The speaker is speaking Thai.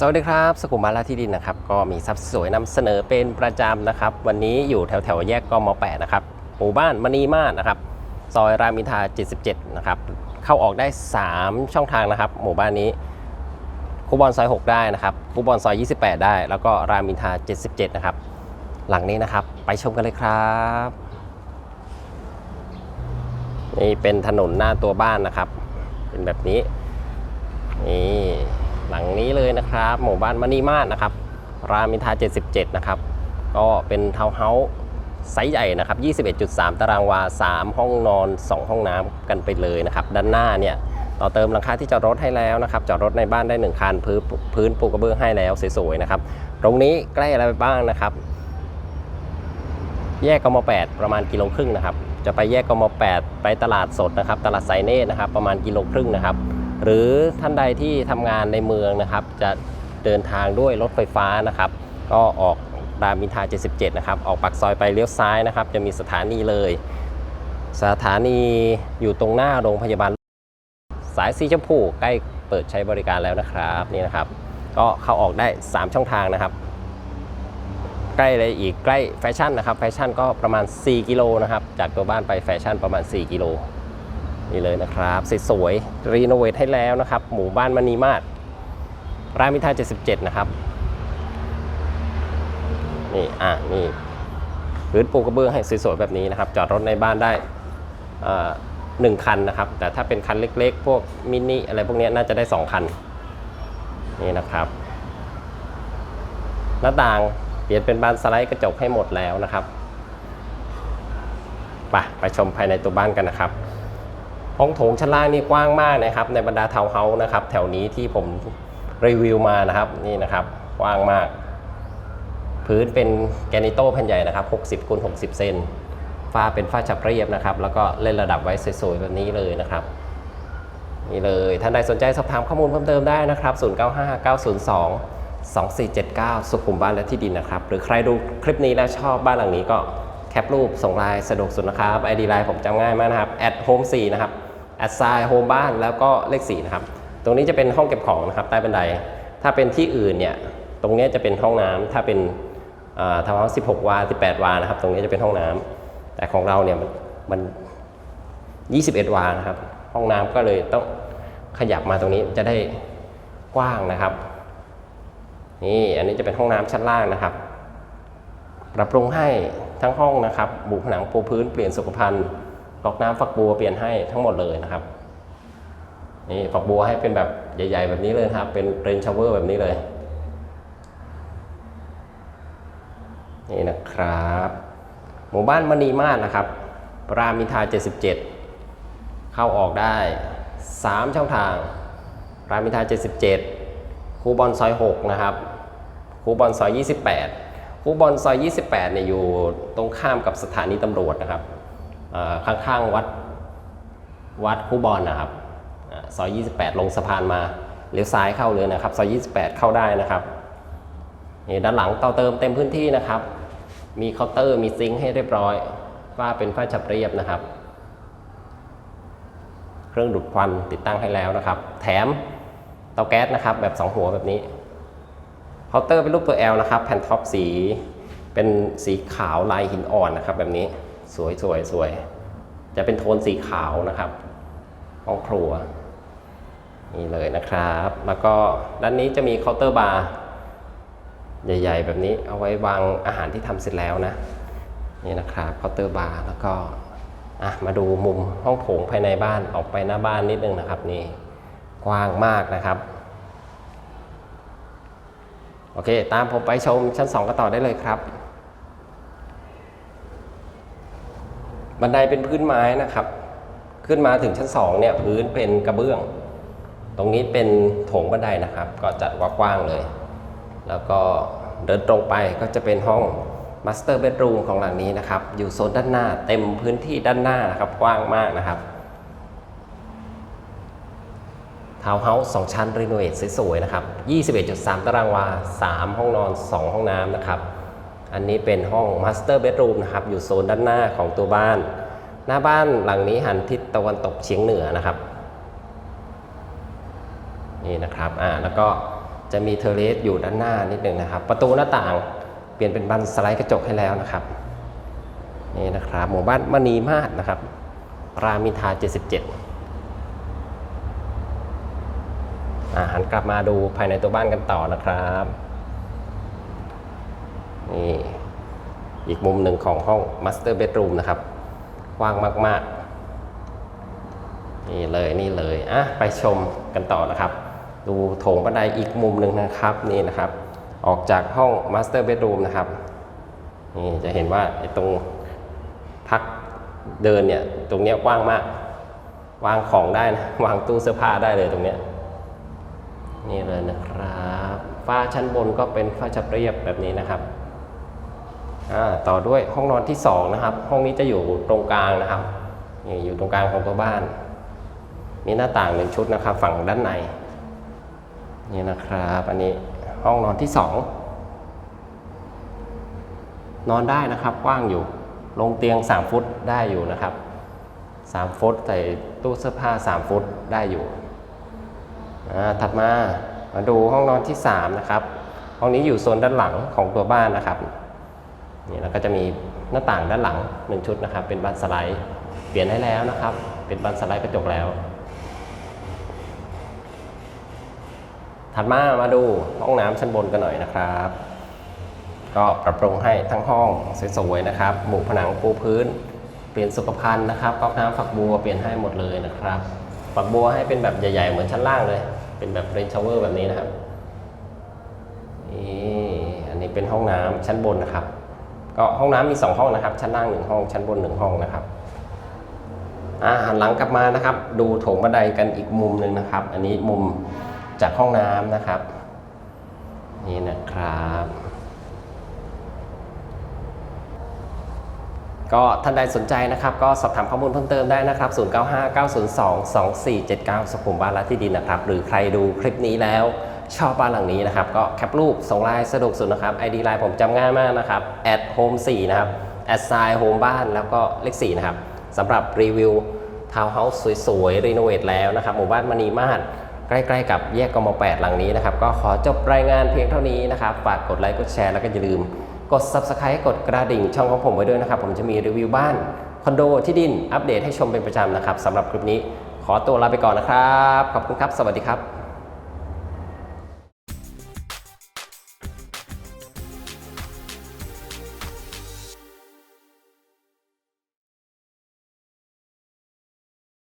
สวัสดีครับสกุลมาลาที่ดินนะครับก็มีทรัพย์สวยนำเสนอเป็นประจำนะครับ วันนี้อยู่แถวแถวแยกกม8นะครับหมู่บ้านมณีมาศนะครับซอยรามอินทรา77 นะครับ เข้าออกได้ 3 ช่องทางนะครับ หมู่บ้านนี้คูบอนซอย 6 ได้นะครับคูบอนซอย 28 ได้ แล้วก็รามอินทรา77 นะครับ หลังนี้นะครับไปชมกันเลยครับนี่เป็นถนนหน้าตัวบ้านนะครับ เป็นแบบนี้นี่ หลังนี้เลยนะครับ หมู่บ้านมณีมาศนะครับ รามอินทรา77 นะครับ ก็เป็นทาวน์เฮาส์ไซส์ใหญ่นะครับ 21.3 ตารางวา 3 ห้องนอน 2 ห้องน้ำกันไปเลยนะครับ ด้านหน้าเนี่ยต่อเติมหลังคาที่จอดรถให้แล้วนะครับ จอดรถในบ้านได้ 1คันพื้นพื้นปูกระเบื้องให้แล้วสวยๆนะครับ ตรงนี้ใกล้อะไรไปบ้างนะครับ แยกกม 8 ประมาณกิโลครึ่งนะครับ จะไปแยกกม 8 ไปตลาดสดนะครับ ตลาดไซเน่นะครับ ประมาณกิโลครึ่งนะครับ หรือท่านใดที่ทำงานในเมืองนะครับ จะเดินทางด้วยรถไฟฟ้านะครับ ก็ออกรามอินทรา77 นะครับ ออกปากซอยไปเลี้ยวซ้ายนะครับ จะมีสถานีเลย สถานีอยู่ตรงหน้าโรงพยาบาล สายสีชมพูใกล้เปิดใช้บริการแล้วนะครับนี่นะครับ ก็เข้าออกได้ 3 ช่องทางนะครับ ใกล้เลยอีกใกล้แฟชั่นนะครับ แฟชั่นก็ประมาณ 4 กิโลนะครับ จากตัวบ้านไปแฟชั่นประมาณ 4 กิโล นี่เลยนะครับสวยๆรีโนเวทให้แล้วนะครับ หมู่บ้านมณีมาศรามอินทรา77 นะครับ นี่ อะ นี่พื้นปูกระเบื้องให้สวยๆแบบนี้นะครับ จอดรถในบ้านได้หนึ่งคันนะครับ แต่ถ้าเป็นคันเล็กๆ พวกมินิอะไรพวกนี้น่าจะได้ 2 คัน นี่นะครับ หน้าต่างเปลี่ยนเป็นบานสไลด์กระจกให้หมดแล้วนะครับ ไปไปชมภายในตัวบ้านกันนะครับ ห้องโถงชั้นล่างนี่กว้างมากนะครับ ในบรรดาทาวน์เฮาส์นะครับ แถวนี้ที่ผมรีวิวมานะครับนี่นะครับกว้างมาก พื้นเป็นแกนิโต้แผ่นใหญ่นะครับ 60คูณ60 เซนฝ้าเป็นฝ้าฉับเรียบนะครับ แล้วก็เล่นระดับไว้สวยๆแบบนี้เลยนะครับนี่เลยท่านใดสนใจสอบถามข้อมูลเพิ่มเติมได้นะครับ 095902 2479 สุขุมบ้านและที่ดินนะครับ หรือใครดูคลิปนี้แล้วชอบบ้านหลังนี้ก็แคปรูปส่งไลน์สะดวกสุดนะครับ ID ไลน์ผมจำง่ายมากนะครับ at home 4นะครับ at sign home บ้านแล้วก็เลข4นะครับ ตรงนี้จะเป็นห้องเก็บของนะครับใต้บันได ถ้าเป็นที่อื่นเนี่ย ตรงนี้จะเป็นห้องน้ำถ้าเป็นทาวน์เฮาส์16 วา 18 วา นะครับ ตรงนี้จะเป็นห้องน้ำแต่ของเราเนี่ยมันมัน 21 วา นะครับ ห้องน้ำก็เลยต้องขยับมาตรงนี้จะได้กว้างนะครับ นี่ อันนี้จะเป็นห้องน้ำชั้นล่างนะครับ ปรับปรุงให้ทั้งห้องนะครับ บุผนังปูพื้น เปลี่ยนสุขภัณฑ์ ก๊อกน้ำฝักบัวเปลี่ยนให้ทั้งหมดเลยนะครับนี่ฝักบัวให้เป็นแบบใหญ่ ๆ แบบนี้เลยครับ เป็นเรนชาวเวอร์แบบนี้เลย นี่นะครับ หมู่บ้านมณีมาศนะครับ รามอินทา 77 เข้าออกได้ 3 ช่องทาง รามอินทา 77 คูบอลซอย 6 นะครับ คูบอลซอย 28 คูบอลซอย 28เนี่ยอยู่ตรงข้ามกับสถานีตำรวจนะครับ ข้างๆวัดวัดคูบอลนะครับซอย28 ลงสะพานมาเลี้ยวซ้ายเข้าเลยนะครับซอย28 เข้าได้นะครับนี่ด้านหลังต่อเติมเต็มพื้นที่นะครับ มีเคาน์เตอร์มีซิงค์ให้เรียบร้อยฝ้าเป็นฝ้าฉับเรียบนะครับ เครื่องดูดควันติดตั้งให้แล้วนะครับ แถมเตาแก๊สนะครับ แบบ 2 หัวแบบนี้เคาน์เตอร์เป็นรูปตัว L นะครับ แผ่นท็อปสีเป็นสีขาวลายหินอ่อนนะครับแบบนี้ สวยสวยสวย จะเป็นโทนสีขาวนะครับ ห้องครัว นี่เลยนะครับ แล้วก็ด้านนี้จะมีเคาน์เตอร์บาร์ใหญ่ ๆ แบบนี้เอาไว้วางอาหารที่ทำเสร็จแล้วนะ นี่นะครับเคาน์เตอร์บาร์แล้วก็อะมาดูมุมห้องโถงภายในบ้านออกไปหน้าบ้านนิดนึงนะครับนี่กว้างมากนะครับ โอเค ตามผมไปชมชั้น 2กันต่อได้เลยครับ บันไดเป็นพื้นไม้นะครับ ขึ้นมาถึงชั้น2เนี่ยพื้นเป็นกระเบื้อง ตรงนี้เป็นโถงบันไดนะครับ ก็จัดกว้างเลย แล้วก็เดินตรงไปก็จะเป็นห้องมาสเตอร์เบดรูมของหลังนี้นะครับ อยู่โซนด้านหน้าเต็มพื้นที่ด้านหน้านะครับกว้างมากนะครับทาวน์เฮาส์2ชั้นรีโนเวทสวยๆนะครับ 21.3 ตารางวา 3 ห้องนอน 2 ห้องน้ำนะครับ อันนี้เป็นห้องมาสเตอร์เบดรูมนะครับ อยู่โซนด้านหน้าของตัวบ้าน หน้าบ้านหลังนี้หันทิศตะวันตกเฉียงเหนือนะครับ นี่นะครับอ่าแล้วก็จะมีเทเลสอยู่ด้านหน้านิดหนึ่งนะครับ ประตูหน้าต่างเปลี่ยนเป็นบันสไลด์กระจกให้แล้วนะครับ นี่นะครับ หมู่บ้านมณีมาศนะครับ รามินทา 77อ่าหันกลับมาดูภายในตัวบ้านกันต่อนะครับ นี่อีกมุมหนึ่งของห้อง Master Bedroom นะครับกว้างมากๆ นี่เลยนี่เลยอะไปชมกันต่อนะครับ ดูโถงบันไดอีกมุมหนึ่งนะครับนี่นะครับ ออกจากห้อง Master Bedroom นะครับนี่จะเห็นว่าไอ้ตรงพักเดินเนี่ยตรงเนี้ยกว้างมาก วางของได้นะวางตู้เสื้อผ้าได้เลยตรงเนี้ยนี่เลยนะครับ ฝ้าชั้นบนก็เป็นฝ้าจับเรียบแบบนี้นะครับ ต่อด้วยห้องนอนที่สองนะครับ ห้องนี้จะอยู่ตรงกลางนะครับนี่อยู่ตรงกลางของตัวบ้าน มีหน้าต่างหนึ่งชุดนะครับ ฝั่งด้านในนี่นะครับอันนี้ห้องนอนที่สองนอนได้นะครับกว้างอยู่ลงเตียง 3 ฟุตได้อยู่นะครับ 3 ฟุตใส่ตู้เสื้อผ้า 3 ฟุตได้อยู่ถัดมามาดูห้องนอนที่ 3 นะครับ ห้องนี้อยู่โซนด้านหลังของตัวบ้านนะครับ นี่แล้วก็จะมีหน้าต่างด้านหลัง 1 ชุดนะครับ เป็นบานสไลด์ เปลี่ยนให้แล้วนะครับ เป็นบานสไลด์กระจกแล้ว ถัดมามาดูห้องน้ำชั้นบนกันหน่อยนะครับ ก็ปรับปรุงให้ทั้งห้องสวยๆนะครับบุผนังปูพื้น เปลี่ยนสุขภัณฑ์นะครับก๊อกน้ำฝักบัวเปลี่ยนให้หมดเลยนะครับฝักบัวให้เป็นแบบใหญ่ ๆ เหมือนชั้นล่างเลย เป็นแบบเรนชาวเวอร์แบบนี้นะครับนี่อันนี้เป็นห้องน้ำชั้นบนนะครับ ก็ห้องน้ำมี 2 ห้องนะครับ ชั้นล่าง 1 ห้อง ชั้นบน 1 ห้องนะครับอ่าหันหลังกลับมานะครับ ดูโถงบันไดกันอีกมุมหนึ่งนะครับ อันนี้มุมจากห้องน้ำนะครับ นี่นะครับ ก็ท่านใดสนใจนะครับ ก็สอบถามข้อมูลเพิ่มเติมได้นะครับ 0959022479 สุขุมบ้านละที่ดินนะครับ หรือใครดูคลิปนี้แล้ว ชอบบ้านหลังนี้นะครับ ก็แคปรูปส่งไลน์สะดวกสุดนะครับ ID ไลน์ผมจำง่ายมากนะครับ at home 4นะครับ at sign home บ้านแล้วก็เลข4นะครับสำหรับรีวิวทาวน์เฮาส์สวยๆ รีโนเวทแล้วนะครับ หมู่บ้านมณีมาศใกล้ๆกับแยกกม 8 หลังนี้นะครับ ก็ขอจบรายงานเพียงเท่านี้นะครับ ฝากกดไลค์กดแชร์แล้วก็อย่าลืม กด Subscribe กดกระดิ่งช่องของผมไว้ด้วยนะครับ ผมจะมีรีวิวบ้านคอนโดที่ดินอัปเดตให้ชมเป็นประจำนะครับสำหรับคลิปนี้ขอตัวลาไปก่อนนะครับ ขอบคุณครับ สวัสดีครับ